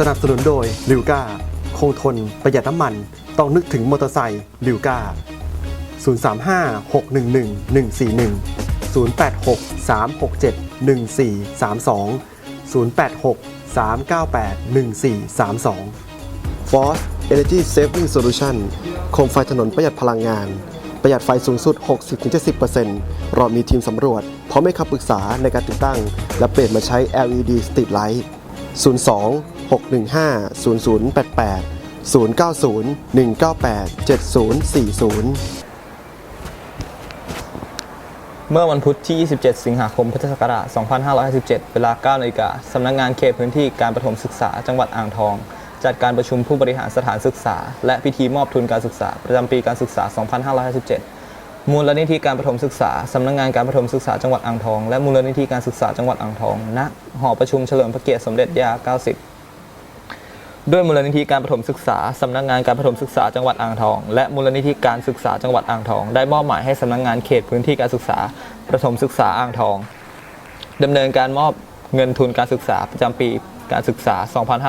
สนับสนุนโดยลิวก้าคงทน ประหยัดน้ำมัน ต้องนึกถึงมอเตอร์ไซค์ลิวก้า035 611 141 086 367 1432 086 398 1432 Force Energy Saving Solution โคมไฟถนนประหยัดพลังงาน ประหยัดไฟสูงสุด 60-70%เรามีทีมสำรวจ พร้อมให้คำปรึกษาในการติดตั้ง และเปลี่ยนมาใช้ LED Street Light 02 615 0088 090 198 7040 เมื่อวันพุธที่ 27 สิงหาคม พุทธศักราช 2557 เวลา 9นาฬิกาสำนักงานเขตพื้นที่การประถมศึกษาจังหวัดอ่างทอง จัดการประชุมผู้บริหารสถานศึกษา และพิธีมอบทุนการศึกษา ประจำปีการศึกษา 2557 มูลนิธิการประถมศึกษา สำนักงานการประถมศึกษาจังหวัดอ่างทอง และมูลนิธิการศึกษาจังหวัดอ่างทอง ณ หอประชุมเฉลิมพระเกียรติสมเด็จย่า 90 ด้วยมูลนิธิการประถมศึกษาสำนักงานการประถมศึกษาจังหวัดอ่างทอง และมูลนิธิการศึกษาจังหวัดอ่างทอง ได้มอบหมายให้สำนักงานเขตพื้นที่การศึกษาประถมศึกษาอ่างทองดำเนินการมอบเงินทุนการศึกษาประจำปีการศึกษา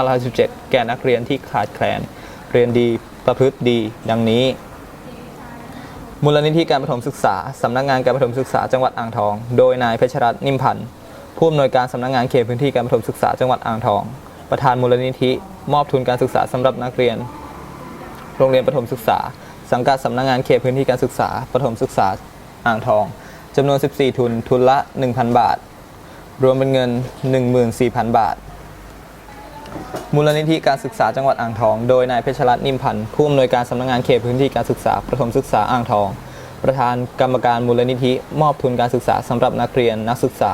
2517แก่นักเรียนที่ขาดแคลน เรียนดีประพฤติดี ดังนี้ มูลนิธิการประถมศึกษาสำนักงานการประถมศึกษาจังหวัดอ่างทอง โดยนายเพชรรัตน์นิมพันธ์ผู้อำนวยการสำนักงานเขตพื้นที่การประถมศึกษาจังหวัดอ่างทอง ประธานมูลนิธิ มอบทุนการศึกษาสำหรับนักเรียน โรงเรียนประถมศึกษา สังกัดสำนักงานเขตพื้นที่การศึกษาประถมศึกษาอ่างทองจำนวน 14 ทุน ทุนละ 1,000 บาท รวมเป็นเงิน 14,000 บาท มูลนิธิการศึกษาจังหวัดอ่างทอง โดยนายเพชรรัตน์นิมพันธ์ผู้อำนวยการสำนักงานเขตพื้นที่การศึกษาประถมศึกษาอ่างทอง ประธานกรรมการมูลนิธิ มอบทุนการศึกษาสำหรับนักเรียนนักศึกษา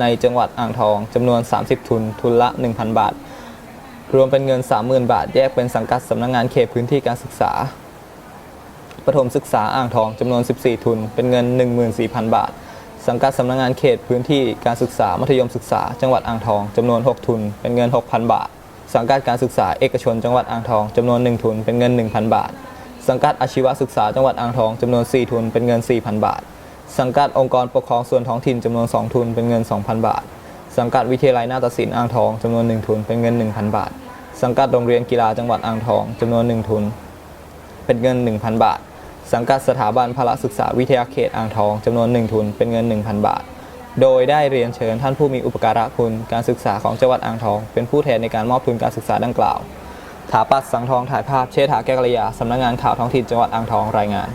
ในจังหวัดอ่างทองจำนวน 30 ทุน ทุนละ 1,000 บาท รวมเป็นเงิน 30,000 บาท แยกเป็นสังกัดสำนักงานเขตพื้นที่การศึกษาประถมศึกษาอ่างทองจำนวน 14 ทุน เป็นเงิน 14,000 บาท สังกัดสำนักงานเขตพื้นที่การศึกษามัธยมศึกษา จังหวัดอ่างทองจำนวน 6 ทุน เป็นเงิน 6,000 บาท สังกัดการศึกษาเอกชนจังหวัดอ่างทองจำนวน 1 ทุน เป็นเงิน 1,000 บาท สังกัดอาชีวศึกษาจังหวัดอ่างทองจำนวน 4 ทุน เป็นเงิน 4,000 บาท สังกัดองค์กรปกครองส่วนท้องถิ่นจำนวน 2 ทุนเป็นเงิน 2,000 บาท สังกัดวิทยาลัยนาฏศิลป์อ่างทองจำนวน 1 ทุนเป็นเงิน 1,000 บาท สังกัดโรงเรียนกีฬาจังหวัดอ่างทองจำนวน 1 ทุน เป็นเงิน 1,000 บาท สังกัดสถาบันพละศึกษาวิทยาเขตอ่างทองจำนวน 1 ทุนเป็นเงิน 1,000 บาท โดยได้เรียนเชิญท่านผู้มีอุปการะคุณการศึกษาของจังหวัดอ่างทอง เป็นผู้แทนในการมอบทุนการศึกษาดังกล่าวถาปัดสังทองถ่ายภาพเชษฐาแก้วกัลยาสำนักงานข่าวท้องถิ่นจังหวัดอ่างทองรายงาน